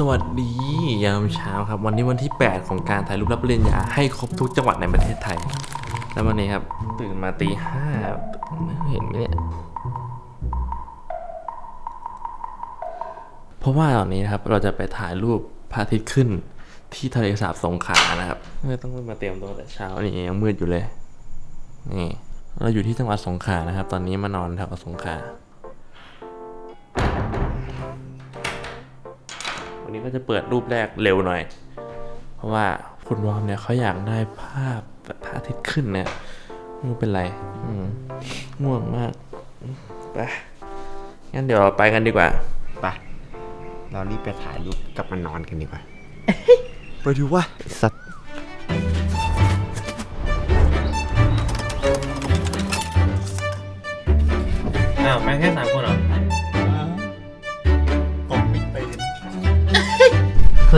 สวัสดียามเช้าครับ วันนี้วันที่ 8 ของการถ่ายรูปรับปริญญาให้ครบทุกจังหวัดในประเทศไทย แล้ววันนี้ครับ ตื่นมาตีห้าเห็นไหมเนี่ยเพราะว่าตอนนี้นะครับเราจะไปถ่ายรูปพระอาทิตย์ขึ้นที่ทะเลสาบสงขลานะครับต้องมาเตรียมตัวแต่เช้านี่ยังมืดอยู่เลยนี่เราอยู่ที่จังหวัดสงขลานะครับ ตอนนี้มานอนแถวสงขลา นนี้ก็จะเปิดรูปแรกเร็วหน่อย เพราะว่าคุณวอมเนี่ยเขาอยากได้ภาพแบบพระอาทิตย์ขึ้นเนี่ยไม่รู้เป็นไรอืมง่วงมากไปงั้นเดี๋ยวเราไปกันดีกว่าไปเรารีบไปถ่ายรูปกลับมานอนกันดีกว่าไปดูว่าไอ้สัตว์อ้าวไปแค่สามคนเหรอ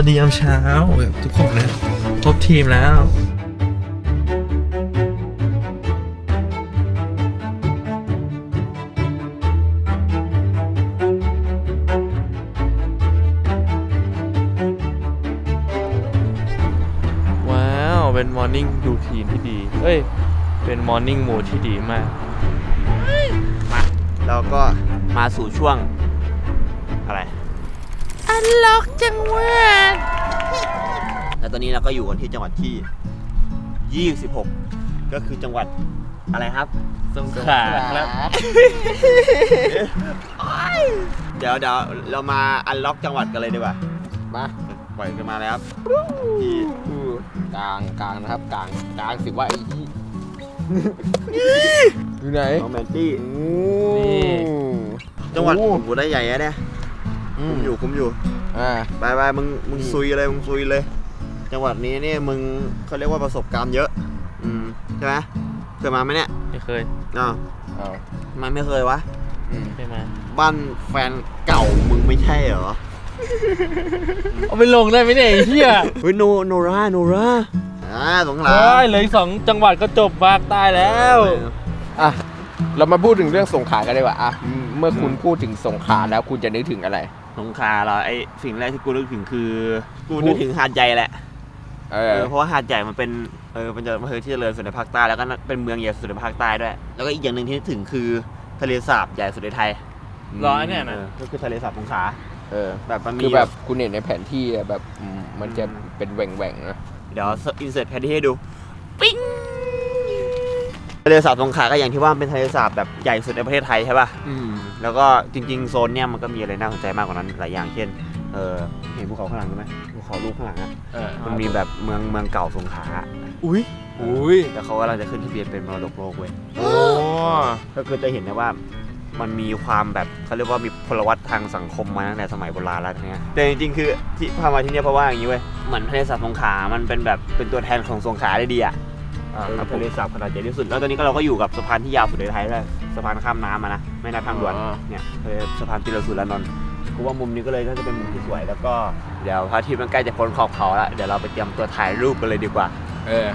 วัสดียามเช้าแบบทุกคนนะครบทีมแล้วว้าวเป็นมอร์นิ่งดูทีนที่ดี เอ้ย เป็นมอร์นิ่งมูที่ดีมาก มา เราก็มาสู่ช่วงอะไร อันล็อกจังหวัดแล้วตอนนี้เราก็อยู่กันที่จังหวัดที่ 26 ก็คือจังหวัดอะไรครับ สงขลาครับ เดี๋ยวเดี๋ยวเรามาอันล็อกจังหวัดกันเลยดีกว่า มาปล่อยกันมาแล้วครับที่กลางกลางนะครับกลางกลางสิว่าไอ้ที่อยู่ไหนโรแมนตี้นี่จังหวัดโอ้โอ้โหได้ใหญ่อะเนี่ยอืคุมมอยู่คุมอยู่ อ่าไปไปมึงมึงนี่ซุยเลยมึงซุยเลย จังหวัดนี้เนี่ยมึงเขาเรียกว่าประสบการณ์เยอะ อืมใช่ไหมเคยมาไหมเนี่ยไม่เคยอ้าวเอาทำไมันไม่เคยวะ อืมไม่มาบ้านแฟนเก่ามึงไม่ใช่เหรอเอาไปลงได้ไหมเนี่ยไอ้เหี้ยเฮ้ยโนโนราโนราอ่าสงขลาโอ้ยเหลืออีกสองจังหวัดก็จบภาคใต้แล้ว อะเรามาพูดถึงเรื่องสงขลากันดีกว่าอะเมื่อคุณพูดถึงสงขลาแล้วคุณจะนึกถึงอะไร สงขลาเหรอไอสิ่งแรกที่กูนึกถึงคือ กูนึกถึงหาดใหญ่แหละเอเอออเพราะว่าหาดใหญ่มันเป็นเออเป็นจะมาเฮอที่เจริญสุดในภาคใต้แล้วก็เป็นเมืองใหญ่สุดในภาคใต้ด้วย แล้วก็อีกอย่างหนึ่งที่นึกถึงคือทะเลสาบใหญ่สุดในไทยร้อยเนี่ยนะ เออก็คือทะเลสาบสงขลาเออ แบบมันมี คือแบบคุณเห็นในแผนที่อะแบบอืมมันจะเป็นแหว่งแหว่งๆนะ เดี๋ยวอินเสิร์ตแผนที่ให้ดู ปิ้ง ทะเลสาบสงขลาก็อย่างที่ว่ามันเป็นทะเลสาบแบบใหญ่สุดในประเทศไทยใช่ป่ะ อืม แล้วก็จริง ๆ โซนเนี่ยมันก็มีอะไรน่าสนใจมากกว่านั้นหลายอย่างเช่น เออเห็นภูเขาข้างหลังไหมภูเขาลูกข้างหลังอะเออมันมีแบบเมืองเมืองเก่าสงขลาอุ้ยอุ้ยแต่เขากำลังจะขึ้นทะเบียนเป็นมรดกโลกเว้ย โอ้ก็คือจะเห็นได้ว่ามันมีความแบบเขาเรียกว่ามีพลวัตทางสังคมมาตั้งแต่สมัยโบราณแล้วเนี้ยแต่จริงๆคือที่พามาที่เนี่ยเพราะว่าอย่างนี้เว้ยเหมือนทะเลสาบสงขลามันเป็นแบบเป็นตัวแทนของสงขลาได้ดีอะอะเป็น ครับผทะมเลสาบขนาดใหญ่ที่สุด แล้วตอนนี้ก็เราก็อยู่กับสะพานที่ยาวสุดในไทยด้วยสะพานข้ามน้ำมานะไม่นับทางด่วนอ๋อ เนี่ยคือสะพานติรสุรานนท์กูว่ามุมนี้ก็เลยน่าจะเป็นมุมที่สวยแล้วก็เดี๋ยวพระอาทิตย์มันใกล้จะพ้นขอบเขาแล้วเดี๋ยวเราไปเตรียมตัวถ่ายรูปกันเลยดีกว่า เออ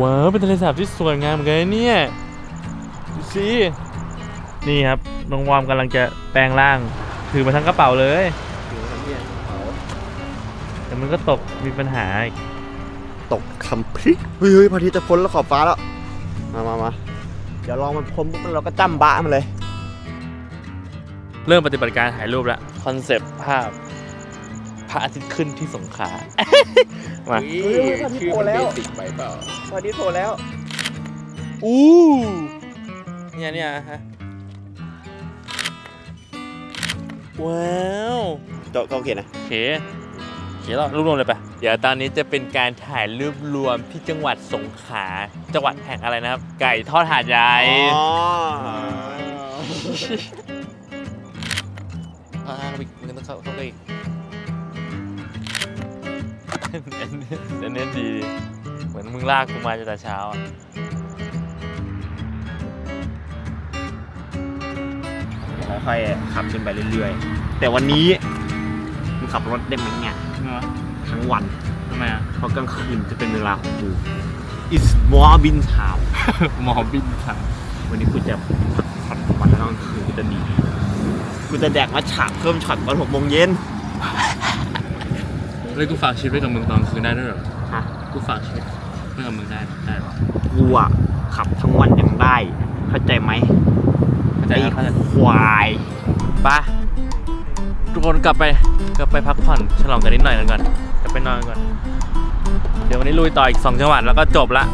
ว้าวเป็นทะเลสาบที่สวยงามเหมือนกันนะเนี่ยดูสินี่ครับน้องวอมกำลังจะแปลงร่าง ถือมาทั้งกระเป๋าเลย แต่มันก็ตกมีปัญหาอีก ตกคำพริเฮ้ยเฮ้ยพระอาทิตย์จะพ้นแล้วขอบฟ้าแล้ว มามามาเดี๋ยวลองมันพ้นปุ๊บเราก็จ้ำบ้ามันเลย เริ่มปฏิบัติการถ่ายรูปแล้วคอนเซปต์ภาพพระอาทิตย์ขึ้นที่สงขลา มาเฮ้ยชื่อมันเบสิกไปเปล่าพระอาทิตย์โผล่แล้ว อู้เนี่ยเนี่ยฮะว้าว เจ้าเขาเขียนนะโอเค โอเคแล้วรวบรวมเลยปะเดี๋ยวตอนนี้จะเป็นการถ่ายรูปรวมที่จังหวัดสงขลาจังหวัดแห่งอะไรนะครับ ไก่ทอดหาดใหญ่อ๋ออ่าไปมันต้องเข้าเข้าไปอีกอันนี้อันนี้ดี เหมือนมึงลากกูมาจากแต่เช้าอะค่อยๆขับขึ้นไปเรื่อยๆ แต่วันนี้มึงขับรถได้ไหมเนี่ยทั้ง วัน ทำไมอะ เพราะกลางคืนจะเป็นเวลาของกู It's Morbin Town หมอบินค่ะวันนี้กูจะพักผ่อนวันแล้วกลางคืนกูจะหนีกูจะแดกมาฉากเพิ่มช็อตตอนหกโมงเย็นแล้วกูฝากชีวิตไว้กับมึงตอนคืนได้ด้วยเหรอ ฮะกูฝากชีวิตไว้กับมึงได้ได้เหรอกูอะขับทั้งวันยังได้ เข้าใจไหมเข้าใจไอ้ครับเข้าใจ ควายไปทุกคนกลับไปกลับไปพักผ่อนฉลองกันนิดหน่อยกันก่อนกลับ ไปนอนกันก่อน เดี๋ยววันนี้ลุยต่ออีก 2 จังหวัดแล้วก็จบละ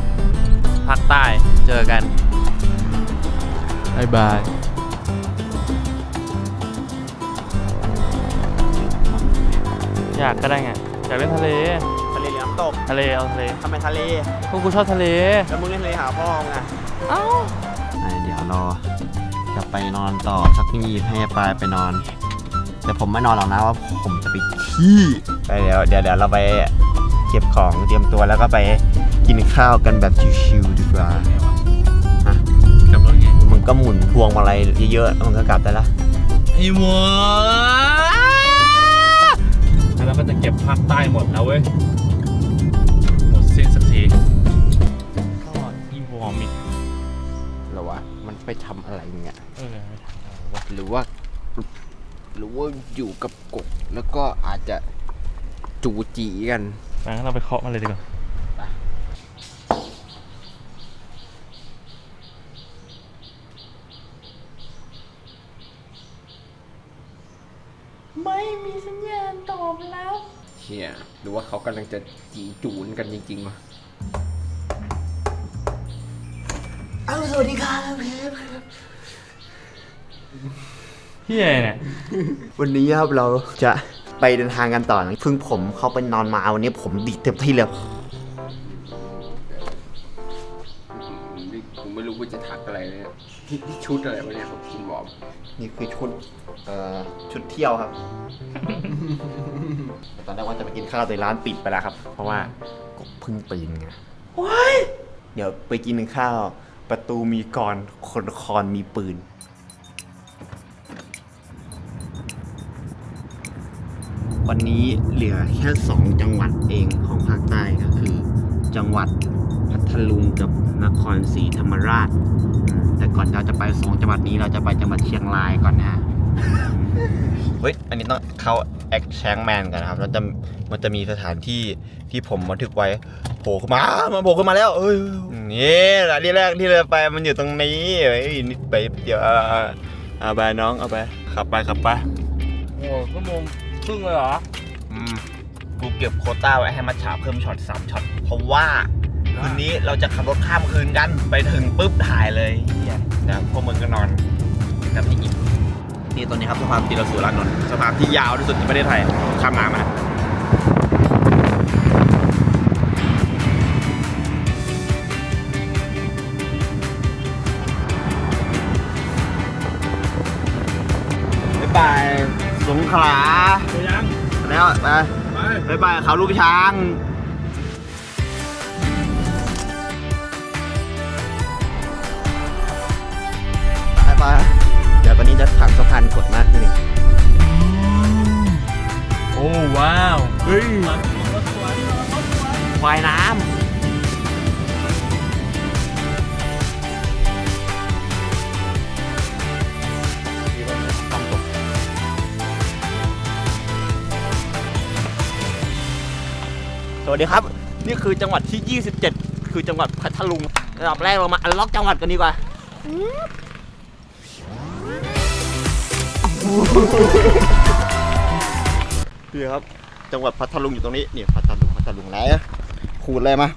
ภาคใต้เจอกันบายบายอยากก็ได้ไงอยากเล่นทะเล ทะเลหรือน้ำตกทะเลเอาทะเลทำไมทะเล พวกกูชอบทะเล แล้วมึงเล่นทะเลหาพ่อมึงอะเอ้าเดี๋ยวรอจะไปนอนต่อสักงีบให้ปลายไปนอน แต่ผมไม่นอนหรอกนะว่าผมจะไปขี้ ไปเดี๋ยวเดี๋ยวเดี๋ยวเราไปเก็บของเตรียมตัวแล้วก็ไปกินข้าวกันแบบชิวๆดีกว่ากลับรถไงมึงก็หมุนพวงมาลัยเยอะๆแล้วมึงก็กลับได้ละไอ้หมอแล้วก็จะเก็บภาคใต้หมดแล้วเว้ย หมดสิ้นสักทีก็อีวอร์มิกหรอวะ มันไปทำอะไรเนี่ยเออหรือว่า หรือว่าอยู่กับกบแล้วก็อาจจะ จูจีกันไปงั้นเราไปเคาะมันเลยดีกว่าไม่มีสัญญาณตอบรับเชี่ยหรือว่าเขากำลังจะจีจูนกันจริงๆวะอ้าวสวัสดีครับพี่เอเนี่ย วันนี้ครับเราจะ ไปเดินทางกันต่อนะเพิ่งผมเข้าไปนอนมาวันนี้ผมดีดเต็มที่เลยนี่กูไม่รู้ว่าจะทักอะไรเลยเนี่ยนี่นี่ชุดอะไรวะเนี่ยของคุณบอมนี่คือชุดเอ่อชุดเที่ยวครับ ตอนแรกว่าจะไปกินข้าวแต่ร้านปิดไปแล้วครับ เพราะว่าก็เพิ่งตื่นไงเดี๋ยวไปกินข้าว ประตูมีกรคนคอนมีปืน วันนี้เหลือแค่สองจังหวัดเองของภาคใต้ก็คือ จังหวัดพัทลุงกับนครศรีธรรมราชอืมแต่ก่อนเราจะไปสองจังหวัดนี้เราจะไปจังหวัดเชียงรายก่อนนะเฮ้ย อันนี้ต้องเข้าแอคแชงแมนกันนะครับ แล้วจะมันจะมีสถานที่ที่ผมบันทึกไว้โผล่ขึ้นมา มันโผล่ขึ้นมาแล้วเอ้ยนี่แหละที่แรกที่เราไปมันอยู่ตรงนี้เฮ้ยนิดไปเดี๋ยวเอาเอาเอาไปน้องเอาไปขับไปขับไปโอ้ชั่วโมง ครึ่งเลยเหรอ อืม กูเก็บโควต้าไว้ให้มัดฉาเพิ่มช็อตสามช็อต เพราะว่า คืนนี้เราจะขับรถข้ามคืนกัน ไปถึงปุ๊บถ่ายเลยเหี้ยแล้วพวกมึงก็นอนกับพี่อิ่มนี่ตัวนี้ครับสะพานตีรสุรานนท์สะพานที่ยาวที่สุดในประเทศไทยข้ามน้ำมานะ ขลาไปยังแล้วไปไปบายบายเขาลูกช้างไปไปเดี๋ยวตอนนี้จะถังสะพานกดมากทีหนึงโอ้ว้าวเฮ้ยควายน้ำ วัสดีครับ นี่คือจังหวัดที่ 27 คือจังหวัดพัทลุงระดับแรกเรามาอันล็อกจังหวัดกันดีกว่านี่ครับ จังหวัดพัทลุงอยู่ตรงนี้ นี่พัทลุงพัทลุงแล้วขูดเลยมา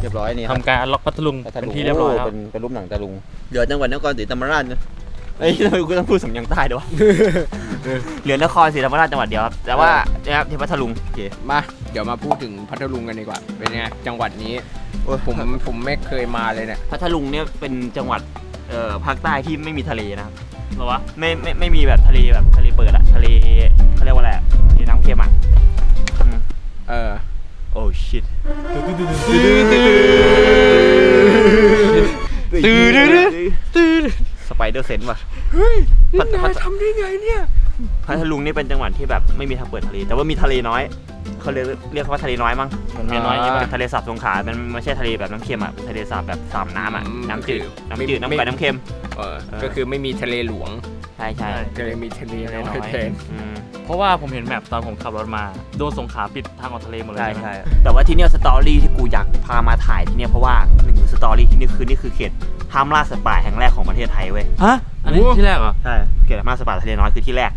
เรียบร้อยนี่ครับทำการล็อกพัทลุงพัทเป็นลุงที่เรียบร้อยแล้ว เป็นเป็นรูปหนังตะลุงเหลือจังหวัดนครศรีธรรมราชนะ เอ้ยทำไมกูต้องพูดสำเนียงใต้ด้วยวะเหลือนครศรีธรรมราชจังหวัดเดียวครับแต่ว่านะครับที่พัทลุงโอเค มาเดี๋ยวมาพูดถึงพัทลุงกันดีกว่า เป็นไงจังหวัดนี้โอ้ย ผมผมไม่เคยมาเลยเนี่ยพัทลุงเนี่ยเป็นจังหวัดเอ่อภาคใต้ที่ไม่มีทะเลนะครับเหรอวะไม่ไม่ไม่มีแบบทะเลแบบทะเลเปิดอะทะเลเขาเรียกว่าอะไรอะทะเลน้ำเค็มอะอืมเออโอ้ชิตตื้อดื้อดื้อตื้อส ไปเดอร์เซนว่ะเฮ้ยพันี่ทพันายททำได้ไงเนี่ย พัทลุงนี่เป็นจังหวัดที่แบบไม่มีทางเปิดทะเล แต่ว่ามีทะเลน้อย เขาเรียกเรียกว่าทะเลน้อยมั้งมันมีน้อยใช่ปะทะเลสาบสงขลามันไม่ใช่ทะเลแบบน้ำเค็มอะทะเลสาบแบบสามน้ำอะ อืมน้ำจืด คือน้ำจืด ไม่น้ำไปน้ำเค็ม เออเออ ก็คือไม่มีทะเลหลวงใช่ใช่ก็เลยมีทะเลทะเลน้น้ออยยแทน อืมเพราะว่าผมเห็นแมปตอนผมขับรถมา โดนสงขลาปิดทางออกทะเลหมดเลยใช่ใช่ไหมใช่แต่ว่าที่เนี่ยสตอรี่ที่กูอยากพามาถ่ายที่เนี่ยเพราะว่าหนึ่งสตอรี่ที่นี่คือนี่คือเขตห้ามล่าสัตว์ป่าแห่งแรกของประเทศไทยเว้ย ฮะ อันนี้ที่แรกเหรอ ใช่เขตห้ามล่าสัตว์ป่าทะเลน้อยคือที่แรก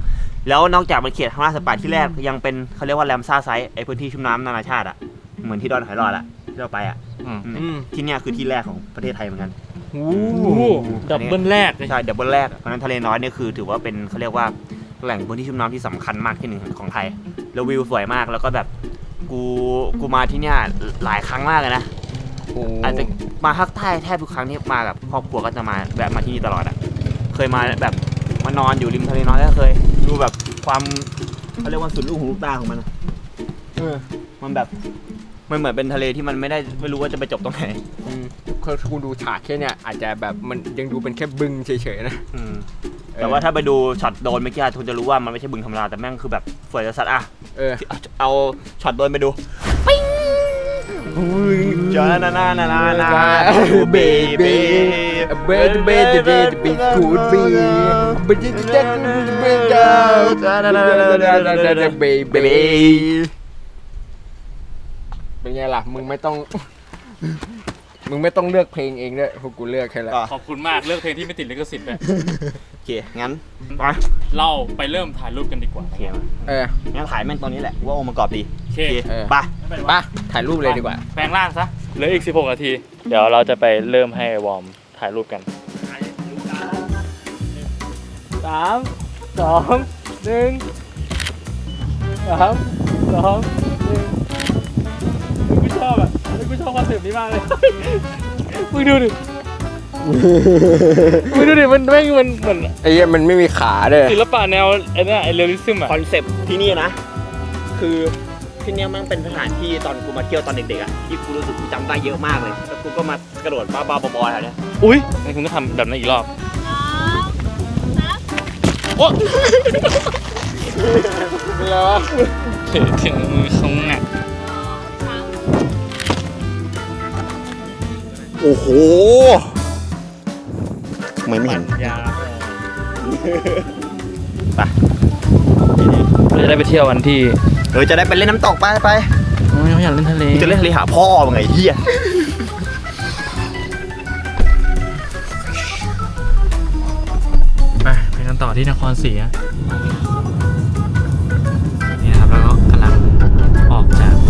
แล้วนอกจากเป็นเขตห้ามล่าสัตว์ป่าที่แรกยังเป็นเขาเรียกว่าแรมซ่าไซต์ไอพื้นที่ชุ่มน้ำนานาชาติอะเหมือนที่ดอนหอยหลอดอะที่เราไปอะอืมอืมอืมที่เนี่ยคือที่แรกของประเทศไทยเหมือนกันโอ้โอ้โหดับเบิลแรกเลยใช่เดบเบิลแรกเพราะฉะนั้นทะเลน้อยเนี่ยคือถือว่าเป็นเขาเรียกว่าแหล่งพื้นที่ชุ่มน้ำที่สำคัญมากที่หนึ่งของไทย แล้ววิวสวยมากแล้วก็แบบกูกูมาที่เนี่ยหลายครั้งมากเลยนะโหอาจจะมาภาคใต้แทบทุกครั้งที่มากับครอบครัวก็จะมาแวะมาที่นี่ตลอดอะ เคยมาแบบมานอนอยู่ริมทะเลน้อยก็เคย ดูแบบความเขาเรียกว่าสุดลูกหูลูกตาของมันอะเออมันแบบมันเหมือนเป็นทะเลที่มันไม่ได้ไม่รู้ว่าจะไปจบตรงไหนอืมคือคุณดูฉากแค่เนี่ยอาจจะแบบมันยังดูเป็นแค่บึงเฉยๆนะอืมแต่ว่าถ้าไปดูช็อตโดรนเมื่อกี้คุณจะรู้ว่ามันไม่ใช่บึงธรรมดาแต่แม่งคือแบบสวยจะสัตว์อะเออเอาเอาช็อตโดรนไปดูปิ้งจ้านานานานานาเบเบเบดเบดเบดเบดกูดบีเบดเจ็ดเบดดาวเบย์ เบเบย์เป็นไงล่ะ มึงไม่ต้อง มึงไม่ต้องเลือกเพลงเองด้วยพวกกูเลือกแค่ละก็ขอบคุณมากเลือกเพลงที่ไม่ติดลิขสิทธิ์เลยโอเค งั้นไปเราไปเริ่มถ่ายรูปกันดีกว่าโอเคมาเอองั้นถ่ายแม่งตอนนี้แหละว่าองค์ประกอบดีโอเคโอเคเออไปไปถ่ายรูปเลยดีกว่า แปลงร่างซะเหลืออีก 16นาที เดี๋ยวเราจะไปเริ่มให้วอร์มถ่ายรูปกัน สามสองหนึ่งสามสองหนึ่งกูชอบอะกูชอบคอนเซ็ปต์นี้มากเลยมึงดูดิมึงดูดิมันแม่งมันเหมือนไอ้เหี้ยมันไม่มีขาเลยศิลปะแนวไอ้เนี่ยไอ้เรียลลิซึมอะคอนเซปต์ที่นี่นะ คือที่เนี่ยแมันเป็นสถานที่ตอนกูมาเที่ยวตอนเด็กๆอะที่กูรู้สึกกูจำได้เยอะมากเลยแล้วกูก็มากระโดดบ้าๆบอๆแถวเนี้ยอุ้ยงั้นคุณก็ทำแบบนั้นอีกรอบ โอ้แล้วถึงถึงมือเขาอะโอ้โหไม่ไม่เห็นยาเราจะได้ไปเที่ยววันที่เออจะได้ไปเล่นน้ำตกไปไปโอ้ยเขาอยากเล่นทะเลมึงจะเล่นทะเลหาพ่อมึงไงเฮีย กันต่อที่นครศรีนี่นะครับแล้วก็กำลังออกจาก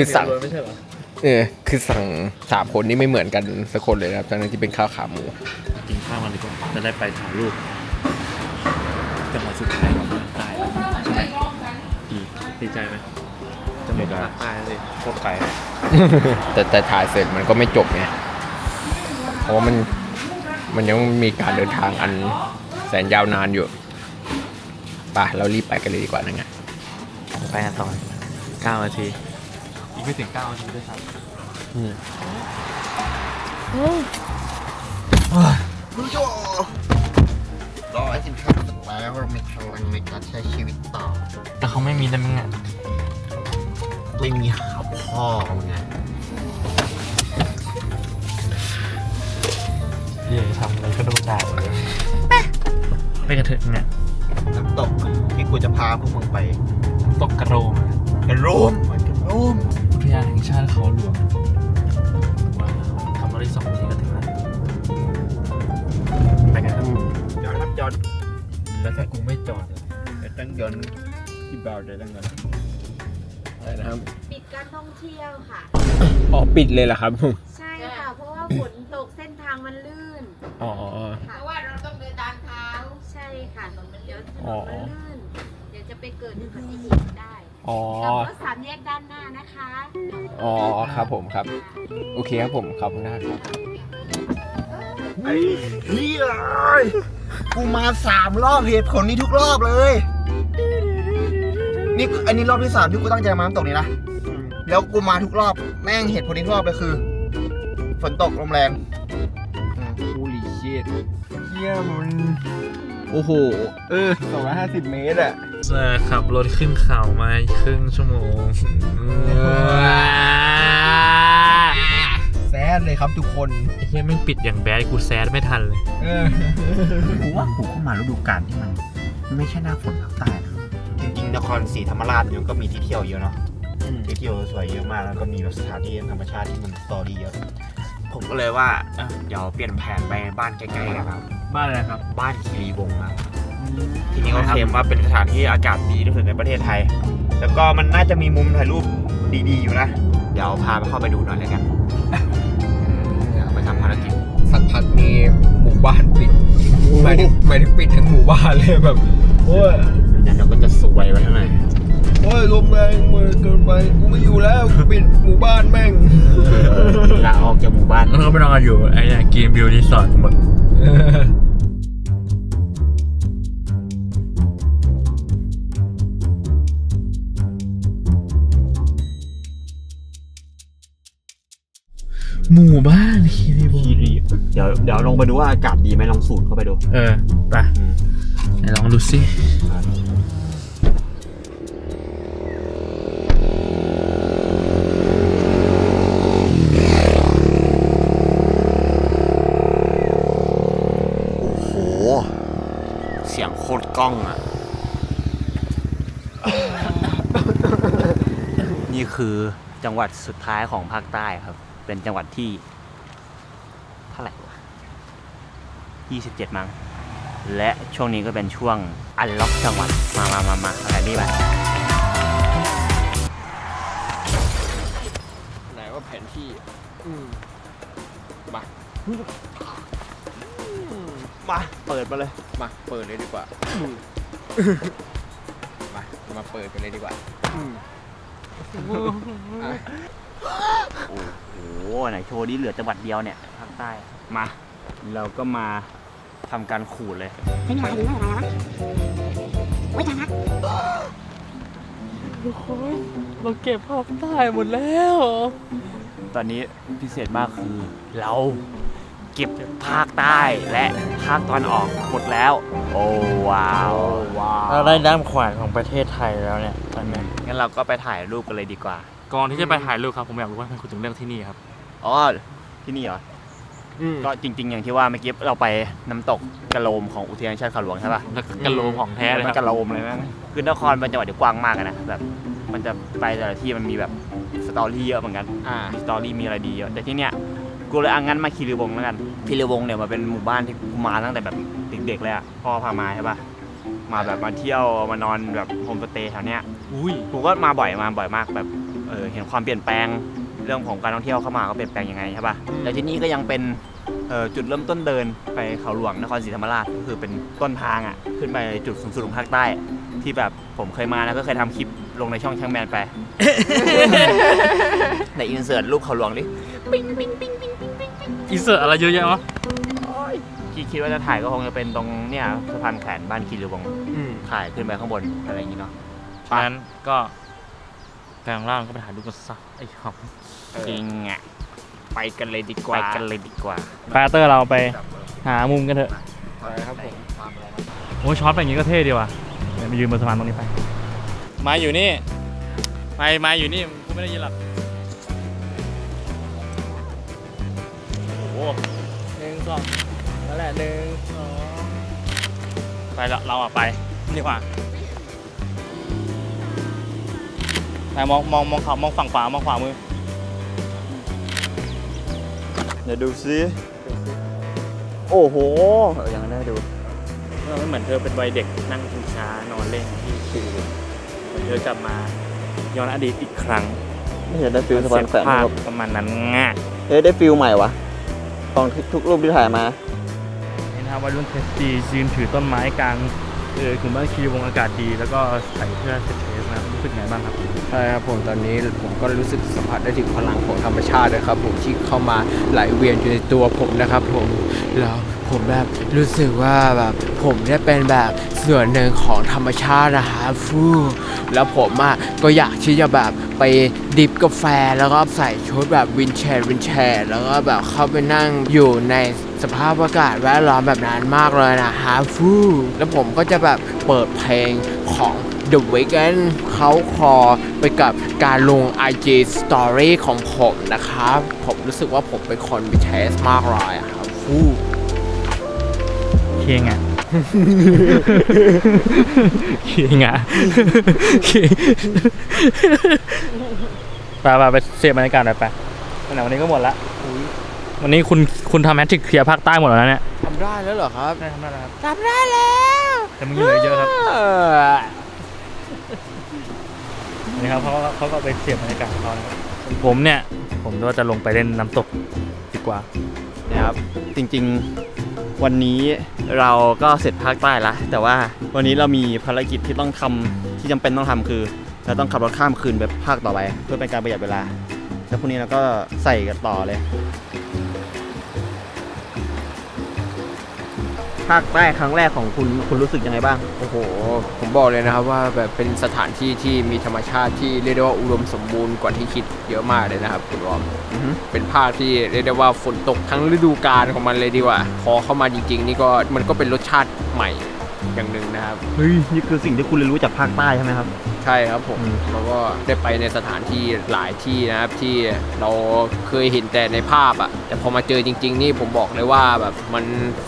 คือสั่ง ไม่ใช่เหรอเออคือสั่งสามคนนี้ไม่เหมือนกันสักคนเลยนะครับทั้งนั้นที่เป็นข้าวขาหมู กินข้าวกันดีกว่าจะได้ไปถ่ายรูปจังหวัดสุดท้ายของภาคใต้ใช่ไหมดีดีใจไหมจะหมดภาคใต้เลยโคตรไกลแต่แต่ถ่ายเสร็จมันก็ไม่จบไงเพราะว่ามันมันยังมีการเดินทางอันแสนยาวนานอยู่ไปเรารีบไปกันเลยดีกว่านะไง ไปกันต่อ9นาที อีกไม่ถึง9นาทีด้วยซ้ำร้อยสิบห้าสัปดาห์แล้วเรามีพลังในการใช้ชีวิตต่อ แต่เขาไม่มีได้มั้งอะไม่มีหาพ่อมึงไงเย่ทำอะไรก็โดนด่าหมดเลยไปกันเถอะเนี่ยน้ำตกที่กูจะพาพวกมึงไปตกกระโรมกระโรมกระโร ยานแห่งชาติเขาหลวงว้าวทำมาได้สองทีก็ถึงแล้วไปกันครับจอดครับจอดแล้วถ้ากูไม่จอดล่ะแต่ตั้งยอนที่บาวได้ตั้งยอนอะไรนะครับปิดการท่องเที่ยวค่ะ อ๋อปิดเลยเหรอครับ ใช่ค่ะ เพราะว่าฝนตกเส้นทางมันลื่นอ๋อ เพราะว่าเราต้องเดินตามเท้า ใช่ค่ะถนนมันเดี๋ยวถนนมันลื่นเดี๋ยวจะไปเกิดอุบัติเหตุได้ อ๋อ กับรถสามแยกด้านหน้านะคะ อ๋อ ครับผมครับ โอเคครับผมขอบคุณมากครับ ไอ้เฮียกูมาสามรอบเหตุผลนี้ทุกรอบเลย นี่อันนี้รอบที่สามที่กูตั้งใจมาน้ำตกนี้นะ แล้วกูมาทุกรอบแม่งเหตุผลนี้ทุกรอบเลยคือ ฝนตกลมแรงฮูลีชิตเยี่ยมัน โอ้โห เออสองร้อยห้าสิบเมตรอะจะขับรถขึ้นเขามาครึ่งชั่วโมง แซดเลยครับทุกคนไอ้เหี้ยแม่งปิดอย่างแบดกูแซดไม่ทันเลย เออกูว่ากูเข้ามาฤดูกาลที่มันมันไม่ใช่หน้าฝนภาคใต้นะจริงๆนครศรีธรรมราชมันก็มีที่เที่ยวเยอะเนาะที่เที่ยวสวยเยอะมากแล้วก็มีแบบสถานที่ธรรมชาติที่มันสตอรี่เยอะ ผมก็เลยว่าอะเดี๋ยวเปลี่ยนแผนไปบ้านใกล้ๆกันครับ บ้านอะไรครับบ้านคีรีวงศ์ครับ ที่นี่เขาเคลมว่าเป็นสถานที่อากาศดีที่สุดในประเทศไทย แล้วก็มันน่าจะมีมุมถ่ายรูปดีๆอยู่นะ เดี๋ยวพาไปเข้าไปดูหน่อยแล้วกันเดี๋ยวไปทำภารกิจ สักพักมีหมู่บ้านปิดหมายถึงหมายถึงปิดทั้งหมู่บ้านเลยแบบโอ้ย เดี๋ยวเราก็จะสวยไปข้างใน โอ้ยลมแรงมือเกินไปกูไม่อยู่แล้วกูปิดหมู่บ้านแม่งลาออกจากหมู่บ้านแล้วก็ไปนอนอยู่ไอ้เนี่ยกีมบิวรีสอร์ทหมดหมู่บ้านคีรีวงคีศ์รีเดี๋ยวเดี๋ยวลองไปดูว่าอากาศดีไหมลองสูดเข้าไปดู เออไปไหนลองดูสิ โอ้โห เสียงโคตร กล้องอะ นี่คือจังหวัดสุดท้ายของภาคใต้ครับ เป็นจังหวัดที่เท่าไหร่วะ27 มั้ง และช่วงนี้ก็เป็นช่วงอันล็อกจังหวัด มามามามาอะไรนี่ไปไหนว่าแผนที่ อืมมา มาเปิดมาเลย มาเปิดเลยดีกว่า มามาเปิดกันเลยดีกว่าอะโอ้โหไหนโชว์นี้เหลือจังหวัดเดียวเนี่ยภาคใต้มา เราก็มาทำการขูดเลยไม่มีอะไรดีมากอะไรวะโอ้ยจางครับทุกคนเราเก็บภาคใต้หมดแล้ว ตอนนี้พิเศษมากคือเรา เก็บภาคใต้และภาคตอนออกหมดแล้ว โอ้ว้าวว้าวเราได้ด้ามขวานของประเทศไทยแล้วเนี่ยตอนนี้งั้นเราก็ไปถ่ายรูปกันเลยดีกว่า ก่อนที่จะไปถ่ายรูปครับผมอยากรู้ว่าทำไมคุณถึงเลือกที่นี่ครับอ๋อที่นี่เหรออืมก็จริง ๆ อย่างที่ว่าเมื่อกี้เราไปน้ำตกกะโลมของอุทยานแห่งชาติเขาหลวงใช่ปะแล้วก็กะโหลของแท้เลยคมัรันบกะโลมเลยนะคือนครเป็นจังหวัดที่กว้างมากอะนะแบบมันจะไปแต่ละที่มันมีแบบสตอรี่เยอะเหมือนกันอ่ามีสตอรี่มีอะไรดีเยอะแต่ที่เนี้ย กูเลยเอางั้นมาคีรีวงศ์แล้วกันคีรีวงศ์เนี่ยมันเป็นหมู่บ้านที่กูมาตั้งแต่แบบเด็กๆเลยอะพ่อพามาใช่ปะมาแบบมาเที่ยวมานอนแบบโฮมสเตย์แถวเนี้ยอุ้ยกูก็มาบ่อยมาบ่อยมากแบบเออเห็นความเปลี่ยนแปลงเรื่องของการท่องเที่ยวเข้ามาก็เปลี่ยนแปลงยังไงใช่ปะแต่ที่นี่ก็ยังเป็นเอ่อจุดเริ่มต้นเดินไปเขาหลวงนครศรีธรรมราชก็คือเป็นต้นทางอะขึ้นไปจุดสูงสุดของภาคใต้ ที่แบบผมเคยมานะก็เคยทำคลิปลงในช่องช่างแมนไป ในอินเสิร์ตรูปเขาหลวงดิ อินเสิร์ตอะไรเยอะแยะวะที่คิดว่าจะถ่ายก็คงจะเป็นตรงเนี่ยสะพานแขวนบ้านคีรีวงศ์อืมถ่ายขึ้นไปข้างบนอะไรอย่างงี้เนาะ ฉะนั้นก็แปลงร่างก็ไปถ่ายรูปกันซะไอ้ครับจริงอะไปกันเลยดีกไปว่ากันเลยดีกว่า ปาเตอร์เราไปหามุมกันเถอะไปครับผมโอ้ยช็อตไปอย่างนี้ก็เท่ดีว่ะเดี๋ยวมายืนบนสะพานตรงนี้ไป มาอยู่นี่มามาอยู่นี่กูไม่ได้ยินหรอก หนึ่งสองนั่นแหละหนึ่งสองไปละเราอะไปดีกว่าไปมองมองมองเขามองฝั่งขวามองขวามือเดี๋ยวดูซิโอ้โหอย่างนั้นได้ดูเออมันเหมือนเธอเป็นวัยเด็กนั่งชิงช้านอนเล่นที่ธอกลับมาย้อนอดีตอีกครั้งไม่เห็นได้ฟิลสะพานแขวนภาพแบบประมาณนั้นง่ะเฮ้ยได้ฟิลใหม่วะ ของทุกรูปที่ถ่ายมาเห็นะครับวัยรุ่นเทสตียืนถือต้นไม้กลางเออกลุ่มบ้านคีวงอากาศดี แล้วก็ใส่เสื้อเซตเทสนะครับรู้สึกไงบ้างครับ ใช่ครับผมตอนนี้ผมก็รู้สึกสัมผัสได้ถึงพลังของธรรมชาตินะครับ ผมที่เข้ามาไหลเวียนอยู่ในตัวผมนะครับ ผมแล้วผมแบบรู้สึกว่าแบบผมได้เป็นแบบส่วนหนึ่งของธรรมชาตินะครับฟูแล้วผมอะก็อยากที่จะแบบไปดิบกาแฟแล้วก็ใส่ชุดแบบวินเชดวินเชดแล้วก็แบบเข้าไปนั่งอยู่ในสภาพอากาศแวดล้อมแบบนั้นมากเลยนะฮะฟูแล้วผมก็จะแบบเปิดเพลงของ The Weeknd เขาคอไปกับการลง IG Story ของผมนะครับ ผมรู้สึกว่าผมเป็นคนมีเทสมากเลยอะครับฟูเคียงอะเคียงอะไปไปไปเสียบบรรยากาศหน่อยไปไหนวันนี้ก็หมดละวันนี้คุณคุณทำแมทริกเคลียร์ภาคใต้หมดแล้วนะเนี่ยทำได้แล้วเหรอครับ ได้ทำได้แล้วครับทำได้แล้ว แต่มึงเหลือเยอะครับ เออนี่ครับเขาก็เขาก็ไปเสียบบรรยากาศของเขานะครับผมเนี่ย ผมก็จะลงไปเล่นน้ำตกดีกว่า นะครับจริงๆวันนี้เราก็เสร็จภาคใต้ละแต่ว่าวันนี้เรามีภารกิจที่ต้องทำที่จำเป็นต้องทำคือเราต้องขับรถข้ามคืนไปภาคต่อไป เพื่อเป็นการประหยัดเวลา แล้วพรุ่งนี้เราก็ใส่กันต่อเลย ภาคใต้ครั้งแรกของคุณคุณรู้สึกยังไงบ้าง โอ้โห ผมบอกเลยนะครับว่าแบบเป็นสถานที่ที่มีธรรมชาติที่เรียกได้ว่าอุดมสมบูรณ์กว่าที่คิดเยอะมากเลยนะครับคุณวอมอือฮึ เป็นภาคที่เรียกได้ว่าฝนตกทั้งฤดูกาลของมันเลยดีกว่า พอเข้ามาจริง ๆ นี่ก็มันก็เป็นรสชาติใหม่อย่างหนึ่งนะครับ เฮ้ยนี่คือสิ่งที่คุณเรียนรู้จากภาคใต้ใช่ไหมครับ ใช่ครับผมอืมแล้วก็ได้ไปในสถานที่หลายที่นะครับที่เราเคยเห็นแต่ในภาพอะแต่พอมาเจอจริง ๆ นี่ผมบอกเลยว่าแบบมัน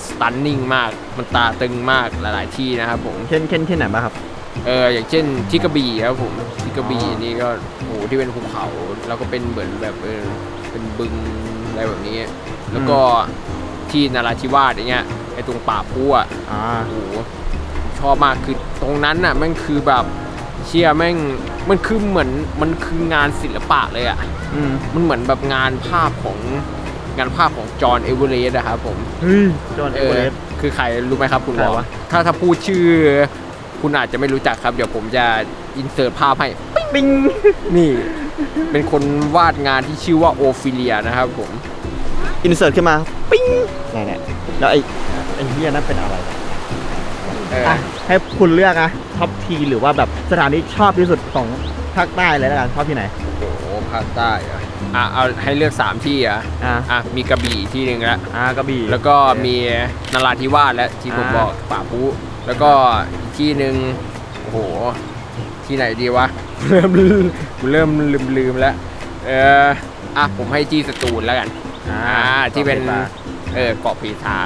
สตันนิ่งมาก มันตาตึงมากหลาย ๆ ที่นะครับผม เช่นเช่นที่ไหนบ้างครับ เอออย่างเช่นที่กระบี่ครับผมที่กระบี่อ๋อนี่ก็โหที่เป็นภูเขาแล้วก็เป็นเหมือนแบบเออเป็นบึงอะไรแบบนี้ แล้วก็ที่นาราธิวาสอย่างเงี้ยไอตรงป่าปูอะอ่าโอ้โหชอบมากคือตรงนั้นน่ะแม่งคือแบบ เชียแม่งมันคือเหมือนมันคืองานศิลปะเลยอะอืมมันเหมือนแบบงานภาพของงานภาพของจอห์นเอเวอเรสต์อะครับผมเฮ้ยจอห์นเอเอเวออเรสต์คือใครรู้ไหมครับคุณใครวอวะถ้าถ้าพูดชื่อ คุณอาจจะไม่รู้จักครับ เดี๋ยวผมจะอินเสิร์ตภาพให้ปิ้งนี่ เป็นคนวาดงานที่ชื่อว่าโอฟิเลียนะครับผมอินเสิร์ตขึ้นมาปิ้งไหนๆแล้วไอ้ไอ้เฮียนั่นเป็นอะไร เอออะให้คุณเลือกอะท็อปทีหรือว่าแบบสถานที่ชอบที่สุดของภาคใต้เลยแล้วกันชอบที่ไหน โอ้โหภาคใต้อะอะเอาให้เลือก 3 ที่อะอ่าอะมีกระบี่ที่หนึ่งละอ่ากระบี่ แล้วก็มีนราธิวาสและที่ผมอ่า บอกป่าพุแล้วก็อีกที่หนึ่งโอ้โห ที่ไหนดีวะ เริ่มลืมเริ่มลืมลืมแล้วเอออะผมให้ที่สตูลแล้วกัน อ่าอ่าที่เป็นกาะเออเกาะผีสา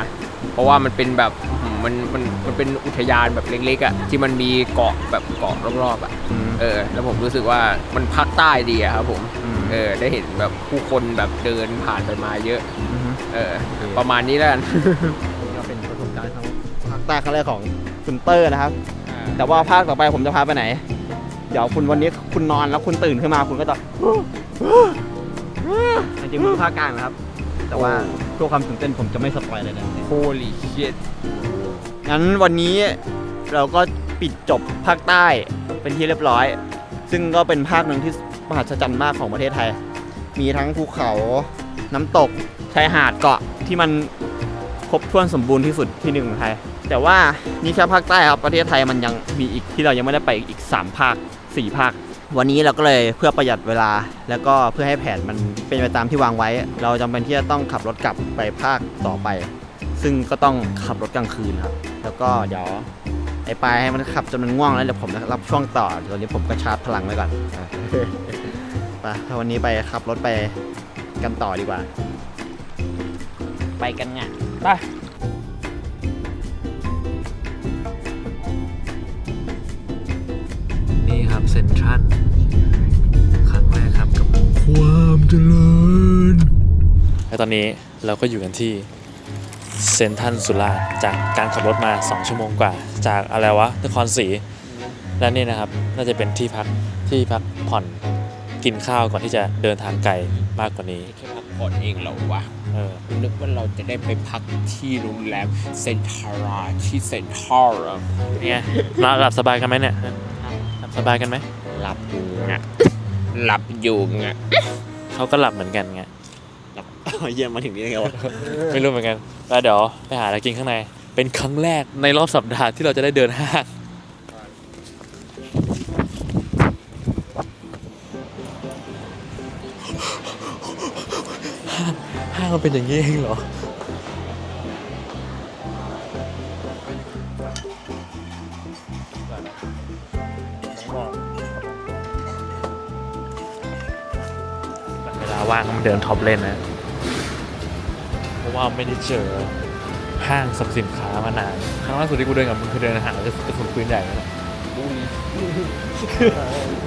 เพราะว่ามันเป็นแบบอืม มันมันมันเป็นอุทยานแบบเล็กๆอะที่มันมีเกาะแบบเกาะรอบๆอะอืม เออ แล้วผมรู้สึกว่ามันภาคใต้ดีอะครับผมอืม เออได้เห็นแบบผู้คนแบบเดินผ่านไปมาเยอะ อืมเออประมาณนี้แล้วกัน ก็เป็นประสบการณ์ของภาคใต้ครั้งแรกของคุณเตอร์นะครับ แต่ว่าภาคต่อไปผมจะพาไปไหน เดี๋ยวคุณวันนี้คุณนอนแล้วคุณตื่นขึ้นมาคุณก็จะ จริงๆมันคือภาคกลางนะครับ แต่ว่าเพื่อความตื่นเต้นผมจะไม่สปอยเลยนะ Holy shit งั้นวันนี้เราก็ปิดจบภาคใต้เป็นที่เรียบร้อย ซึ่งก็เป็นภาคหนึ่งที่มหัศจรรย์มากของประเทศไทย มีทั้งภูเขาน้ำตกชายหาดเกาะที่มันครบถ้วนสมบูรณ์ที่สุดที่หนึ่งของไทย แต่ว่านี่แค่ภาคใต้ครับประเทศไทยมันยังมีอีกที่เรายังไม่ได้ไปอีก 3 ภาค 4 ภาค วันนี้เราก็เลยเพื่อประหยัดเวลา แล้วก็เพื่อให้แผนมันเป็นไปตามที่วางไว้ เราจำเป็นที่จะต้องขับรถกลับไปภาคต่อไป ซึ่งก็ต้องขับรถกลางคืนครับ แล้วก็เดี๋ยวไอ้ปลายให้มันขับจนมันง่วงแล้วเดี๋ยวผมจะรับช่วงต่อตอนนี้ผมก็ชาร์จพลังไว้ก่อนไปถ้าวันนี้ไปขับรถไปกันต่อดีกว่า ไปกันไงไป นี่ครับเซนทรันครั้งแรกครับกับความเจริญและตอนนี้เราก็อยู่กันที่ เซนทรันสุราษฎร์จากการขับรถมา 2 ชั่วโมงกว่า จากอะไรวะนครศรีและนี่นะครับ น่าจะเป็นที่พักที่พักผ่อนกินข้าวก่อนที่จะเดินทางไกลมากกว่านี้แค่พักผ่อนเองเหรอวะเออนึกว่าเราจะได้ไปพักที่โรงแรมเซนทาราที่เซนทรัลอะนี่ไงนอนหลับสบายกันไหมเนี่ยหลับสบายกันไหมหลับอยู่ไงหลับอยู่ไงเขาก็หลับเหมือนกันไง เยี่ยมมาถึงนี่ไงวะไม่รู้เหมือนกันแล้วเดี๋ยวไปหาอะไรกินข้างใน เป็นครั้งแรกในรอบสัปดาห์ที่เราจะได้เดินห้างห้างห้างมันเป็นอย่างนี้เองเหรอเวลาว่างก็มาเดินท็อปเล่นนะเพราะ ว่าไม่ได้เจอห้างสรรพสินค้ามานานครั้งล่าสุดที่กูเดินกับมึงคือเดินหากระสุนปืนใหญ่นั่นแหละ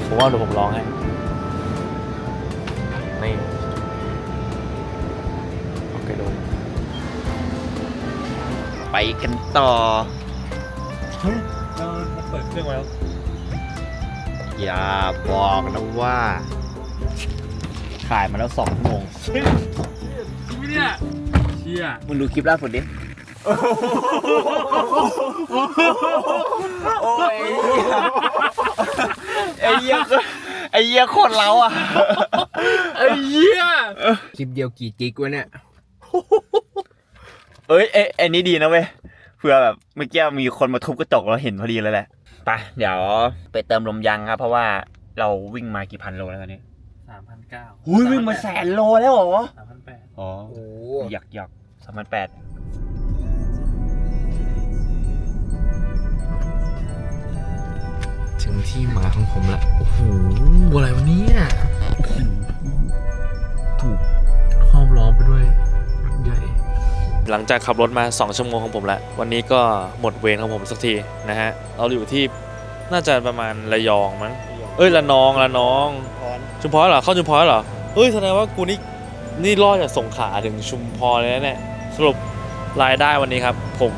ผมว่าเดี๋ยวผมร้องให้นี่โอเคโดนไปกันต่อมันเปิดเครื่องมาแล้ว อย่าบอกนะว่าถ่ายมาแล้วสองชั่วโมงจริงไหมเนี่ยเชี่ยมึงดูคลิปล่าสุดดิโอ้ยไอ้เหี้ยไอ้เหี้ยโคตรเล้าอะไอ้เหี้ยคลิปเดียวกี่กิกวะเนี่ยเอ้ยเอ้ยไอ้นี่ดีนะเว้ยเพื่อแบบเมื่อกี้มีคนมาทุบกระจกแล้วเห็นพอดีเลยแหละไปเดี๋ยวไปเติมลมยางครับ เพราะว่าเราวิ่งมากี่พันโลแล้วตอนนี้สามพันเก้าหุยวิ่งมาแสนโลแล้วเหรอสามพันแปดอ๋อโอ้หยักหยัก สามพันแปดถึงที่หมายของผมแล้วโอ้โหอะไรวะเนี่ยถูกห้อมล้อมไปด้วยใหญ่ หลังจากขับรถมา 2 ชั่วโมงของผมแล้ววันนี้ก็หมดเวรของผมสักทีนะฮะ เราอยู่ที่น่าจะประมาณระยองมั้ง เอ้ยระนองระนอง ชุมพรเหรอ เข้าชุมพรเหรอเฮ้ย แสดงว่ากูนี่ นี่รอดจากสงขลาถึงชุมพรเลยนะเนี่ยสรุปรายได้วันนี้ครับ ผม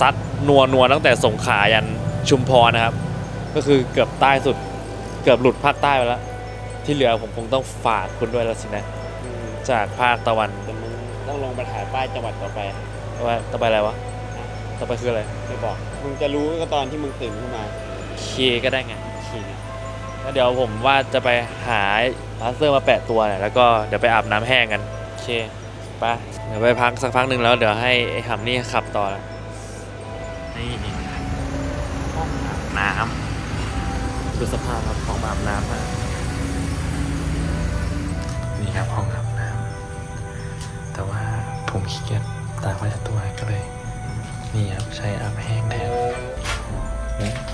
ซัดนัวนัวตั้งแต่สงขลายันชุมพรนะครับ ก็คือเกือบใต้สุด เกือบหลุดภาคใต้ไปแล้ว ที่เหลือผมคงต้องฝากคุณด้วยแล้วสินะจากภาคตะวันแต่มึงต้องลงไปถ่ายป้ายจังหวัดต่อไป ว่าต่อไปอะไรวะต่อไปคืออะไรไม่บอก มึงจะรู้ก็ตอนที่มึงตื่นขึ้นมา เคก็ได้ไงขี่ แล้วเดี๋ยวผมว่าจะไปหาพลาสเตอร์มาแปะตัวเนี่ยแล้วก็เดี๋ยวไปอาบน้ำแห้งกัน โอเคไปเดี๋ยวไปพักสักพักหนึ่งแล้วเดี๋ยวให้ไอ้หำนี่ขับต่อละนี่ห้องอาบน้ำดูสภาพครับห้องอาบน้ำอะนี่ครับห้องอาบน้ำแต่ว่าผมขี้เกียจตากไว้ทั้งตัวก็เลย นี่ครับใช้อาบแห้งแทนนี่อ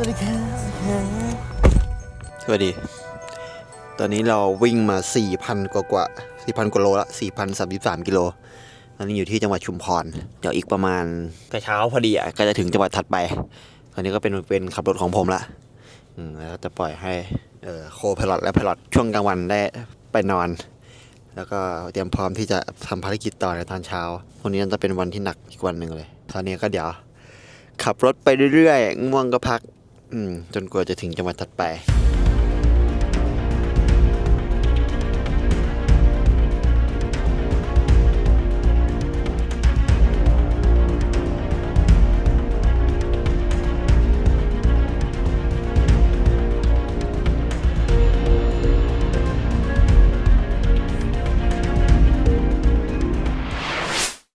สวัสดี ตอนนี้เราวิ่งมา 4,000 กว่ากว่า4,000กว่าโลละ4,033กิโลตอนนี้อยู่ที่จังหวัดชุมพร เดี๋ยวอีกประมาณกระเช้าพอดีอะก็จะถึงจังหวัดถัดไป ตอนนี้ก็เป็นเป็นขับรถของผมละอืมแล้วจะปล่อยให้เอ่อโคพลอตและพลอตช่วงกลางวันได้ไปนอน แล้วก็เตรียมพร้อมที่จะทำภารกิจต่อในตอนเช้า วันนี้น่าจะเป็นวันที่หนักอีกวันหนึ่งเลย ตอนนี้ก็เดี๋ยว ขับรถไปเรื่อยๆง่วงก็พัก จนกว่าจะถึงจังหวัดถัดไป